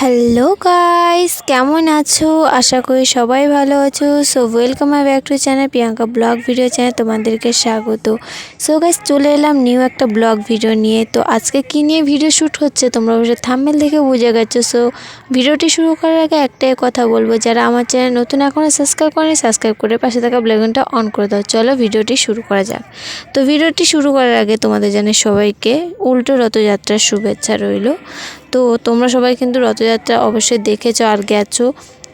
Hello guys কেমন আছো? আশা করি সবাই ভালো আছো। So welcome my back to channel Priyanka blog video channel তোমাদেরকে স্বাগত। সো গাইস চলে এলাম নিউ একটা ব্লগ ভিডিও নিয়ে। তো, আজকে কী নিয়ে ভিডিও শ্যুট হচ্ছে? তোমরা অবশ্যই থাম্বেল দেখে বুঝে গেছো। সো ভিডিওটি শুরু করার আগে একটাই কথা বলব। যারা আমার চ্যানেল নতুন এখনও সাবস্ক্রাইব করেনি সাবস্ক্রাইব করে পাশে থাকা ব্লেগনটা অন করে দাও। চলো ভিডিওটি শুরু করা যাক। তো, ভিডিওটি শুরু করার আগে তোমাদের জানে সবাইকে উল্টো রথযাত্রার শুভেচ্ছা রইল। তো তোমরা সবাই কিন্তু রথযাত্রা অবশ্যই দেখেছ আর গেছো।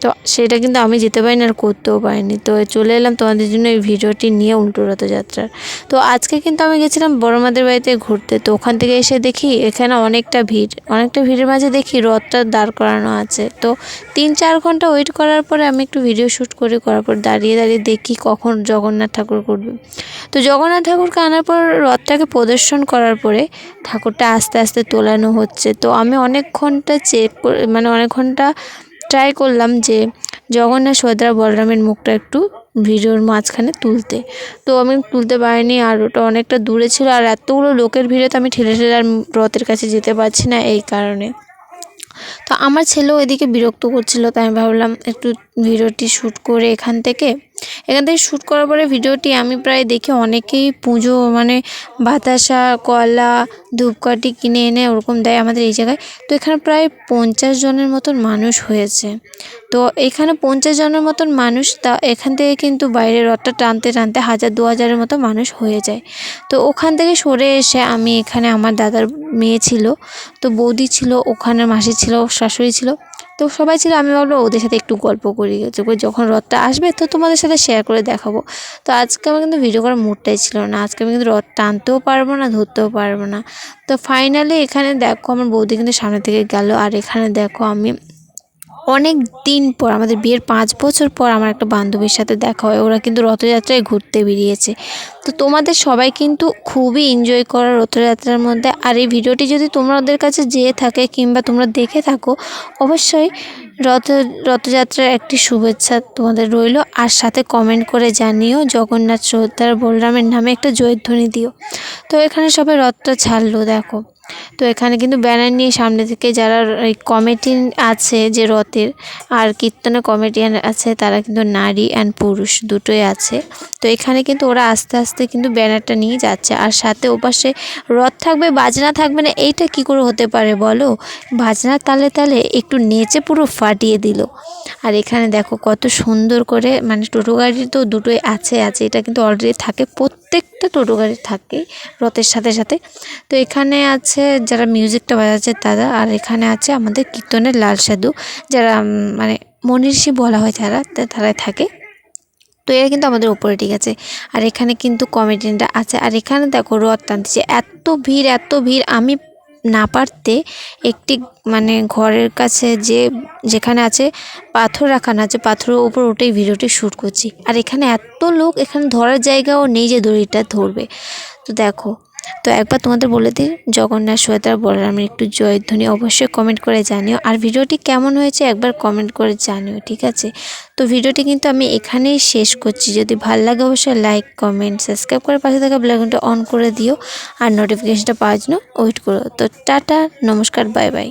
তো সেটা কিন্তু আমি যেতে পারিনি আর করতেও পারিনি। তো চলে এলাম তোমাদের জন্য এই ভিডিওটি নিয়ে উল্টো রথযাত্রার তো আজকে কিন্তু আমি গেছিলাম বড় মাদের বাড়িতে ঘুরতে। তো ওখান থেকে এসে দেখি এখানে অনেকটা ভিড়। অনেকটা ভিড়ের মাঝে দেখি রথটা দাঁড় করানো আছে। তো তিন চার ঘণ্টা ওয়েট করার পরে আমি একটু ভিডিও শ্যুট করে, করার পর দাঁড়িয়ে দাঁড়িয়ে দেখি কখন জগন্নাথ ঠাকুর করবে। তো জগন্নাথ ঠাকুরকে আনার পর রথটাকে প্রদর্শন করার পরে ঠাকুরটা আস্তে আস্তে তোলানো হচ্ছে। তো আমি অনেক ঘণ্টা চেক মানে অনেক ঘণ্টা ট্রাই করলাম যে জগন্নাথ সুভদ্রা বলরামের মুখটা একটু ভিডিওর মাঝখানে তুলতে। তো আমি তুলতে পারিনি আর ওটা অনেকটা দূরে ছিল আর এতগুলো লোকের ভিড়ে তো আমি ঠেলে ঠেলে আর রথের কাছে যেতে পারছি না এই কারণে। তো আমার ছেলেও এদিকে বিরক্ত করছিল, তাই আমি ভাবলাম একটু ভিডিওটি শ্যুট করে এখান থেকে এখান থেকে শ্যুট করার পরে ভিডিওটি আমি প্রায় দেখি অনেকেই পুজো মানে বাতাসা, কলা, ধূপকাঠি কিনে এনে ওরকম দেয় আমাদের এই জায়গায়। তো এখানে প্রায় পঞ্চাশ জনের মতন মানুষ হয়েছে। তো এখানে পঞ্চাশ জনের মতন মানুষ, তা এখান থেকে কিন্তু বাইরে রথটা টানতে টানতে হাজার দু হাজারের মতো মানুষ হয়ে যায়। তো ওখান থেকে সরে এসে আমি এখানে আমার দাদার মেয়ে ছিল, তো বৌদি ছিল ওখানের মাসি ছিল, শাশুড়ি ছিল। তো সবাই ছিল, আমি ভাবলাম ওদের সাথে একটু গল্প করি। যখন রথটা আসবে, তো তোমাদের সাথে শেয়ার করে দেখাবো। তো আজকে আমার কিন্তু ভিডিও করার মুডটাই ছিল না। আজকে আমি কিন্তু রথ টানতেও পারব না, ধরতেও পারব না। তো ফাইনালি এখানে দেখো, আমার বৌদি কিন্তু সামনে থেকে গেল। আর এখানে দেখো, আমি অনেক দিন পর, আমাদের বিয়ের পাঁচ বছর পর আমার একটা বান্ধবীর সাথে দেখা হয়। ওরা কিন্তু রথযাত্রায় ঘুরতে বেরিয়েছে। তো তোমাদের সবাই কিন্তু খুবই এনজয় করো রথযাত্রার মধ্যে। আর এই ভিডিওটি যদি তোমাদের কাছে যেয়ে থাকে কিংবা তোমরা দেখে থাকো, অবশ্যই রথ, রথযাত্রার একটি শুভেচ্ছা তোমাদের রইল। আর সাথে কমেন্ট করে জানিও জগন্নাথ শ্রদ্ধার বলরামের নামে একটা জয়ধ্বনি দিও। তো এখানে সবাই রথটা ছাড়লো, দেখো। তো এখানে কিন্তু ব্যানার নিয়ে সামনে থেকে যারা কমিটি আছে যে রথের আর কীর্তনের কমিটিয়ান আছে তারা কিন্তু নারী অ্যান্ড পুরুষ দুটোই আছে। তো এখানে কিন্তু ওরা আস্তে আস্তে কিন্তু ব্যানারটা নিয়ে যাচ্ছে। আর সাথে ওপাশে রথ থাকবে, বাজনা থাকবে না, এইটা কি করে হতে পারে বলো? বাজনার তালে তালে একটু নেচে পুরো ফাটিয়ে দিল। আর এখানে দেখো কত সুন্দর করে মানে টোটো গাড়ি তো দুটোই আছে আছে, এটা কিন্তু অলরেডি থাকে, প্রত্যেকটা টোটো গাড়ি থাকে রথের সাথে সাথে। তো এখানে আছে যারা মিউজিকটা বাজাচ্ছে তারা, আর এখানে আছে আমাদের কীর্তনের লাল সাধু। যারা মানে মনীষী বলা হয় যারা তারাই থাকে। তো এরা কিন্তু আমাদের উপরে ঠিক আছে। আর এখানে কিন্তু কমেডিয়ানটা আছে। আর এখানে দেখো রথ যে এত ভিড় এত ভিড়। আমি না পারতে একটি মানে ঘরের কাছে যে, যেখানে আছে পাথর রাখানো আছে, পাথরের উপর উঠেই ভিডিওটি শ্যুট করছি। আর এখানে এত লোক, এখানে ধরার জায়গাও নেই যে দড়িটা ধরবে। তো দেখো তো একবার তোমাদের বলে দিই, জগন্নাথ সোয়েতার বলরামের একটু জয়ধ্বনি অবশ্যই কমেন্ট করে জানিও। আর ভিডিওটি কেমন হয়েছে একবার কমেন্ট করে জানিও, ঠিক আছে? তো ভিডিওটি কিন্তু আমি এখানেই শেষ করছি। যদি ভালো লাগে অবশ্যই লাইক কমেন্ট সাবস্ক্রাইব করে পাশে থাকা ব্লাগনটা অন করে দিও। আর নোটিফিকেশনটা পাওয়ার জন্য ওয়েট করো। তো টাটা, নমস্কার বাই বাই